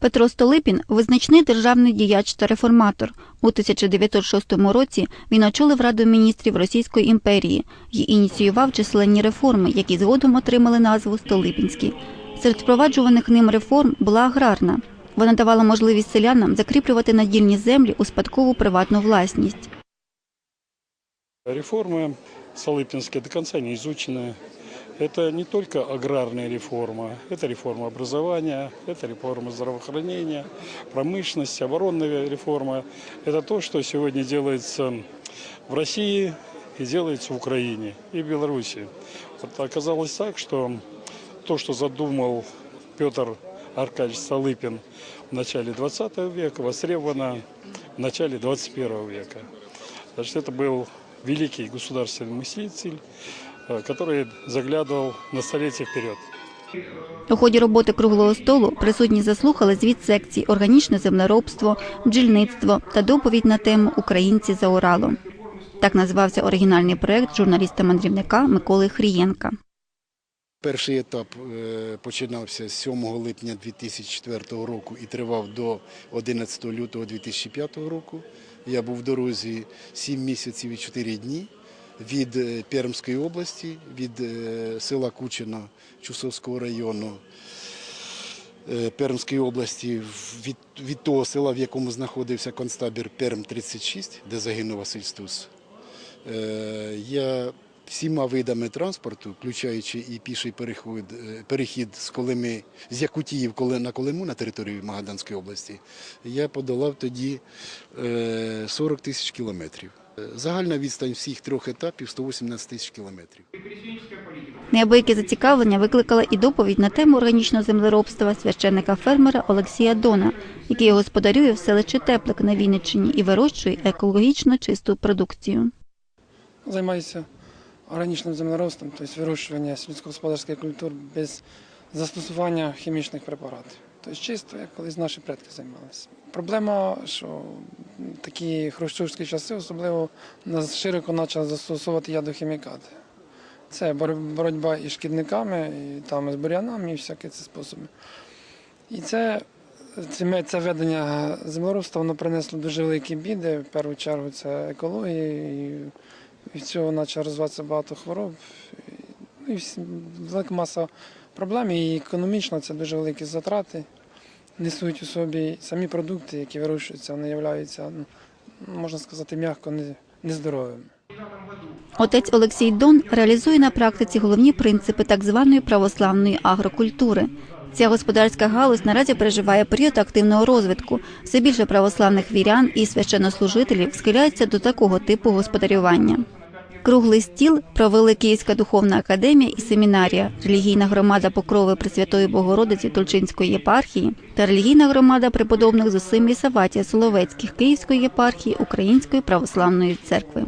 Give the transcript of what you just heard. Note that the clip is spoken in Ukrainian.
Петро Столипін визначний державний діяч та реформатор. У 1906 році він очолив Раду міністрів Російської імперії і ініціював численні реформи, які згодом отримали назву Столипінські. Серед впроваджуваних ним реформ була аграрна. Вона давала можливість селянам закріплювати надільні землі у спадкову приватну власність. Реформы Столыпинские до конца не изучены. Это не только аграрная реформа, это реформа образования, это реформа здравоохранения, промышленности, оборонная реформа. Это то, что сегодня делается в России и делается в Украине и в Беларуси. Вот оказалось так, что то, что задумал Петр Аркадьевич Столыпин в начале 20 века, востребовано в начале 21 века. Значит, это был великий государственный мыслитель, который заглядывал на столетия вперед. У ході роботи круглого столу присутні заслухали звіт секцій органічне землеробство, бджільництво та доповідь на тему Українці за Уралом. Так назвався оригінальний проект журналіста-мандрівника Миколи Хрієнка. Перший етап е, починався з 7 липня 2004 року і тривав до 11 лютого 2005 року. Я був в дорозі 7 місяців і 4 дні від е, Пермської області, від е, села Кучина Чусовського району е, Пермської області, від, від того села, в якому знаходився концтабір Перм-36, де загинув Василь Стус. Я всіма видами транспорту, включаючи і піший перехід, перехід з Колими, з Якутії в Коле- на Колиму на території Магаданської області, я подолав тоді е, 40 тисяч кілометрів. Загальна відстань всіх трьох етапів 118 тисяч кілометрів. Неабияке зацікавлення викликала і доповідь на тему органічного землеробства священника фермера Олексія Дона, який господарює в селищі Теплик на Вінниччині і вирощує екологічно чисту продукцію. Займаюся органічним землеробством, тобто вирощування сільськогосподарських культур без застосування хімічних препаратів. Тобто чисто, як колись наші предки займалися. Проблема, що такі хрущовські часи особливо нас широко почали застосовувати ядохімікати. Це боротьба із шкідниками, і там з бур'янами, і всякі ці способи. І це, це, це ведення землеробства воно принесло дуже великі біди. В першу чергу це екологія, і від цього почало розвиватися багато хвороб. І, і велика маса проблем, і економічно це дуже великі затрати. Несуть у собі самі продукти, які вирощуються, вони являються, ну, можна сказати, м'яко не- нездоровими. Отець Олексій Дон реалізує на практиці головні принципи так званої православної агрокультури. Ця господарська галузь наразі переживає період активного розвитку. Все більше православних вірян і священнослужителів схиляються до такого типу господарювання. Круглий стіл провели Київська духовна академія і семінарія, релігійна громада Покрови Пресвятої Богородиці Тульчинської єпархії та релігійна громада преподобних Зосимі Саватія Соловецьких Київської єпархії Української православної церкви.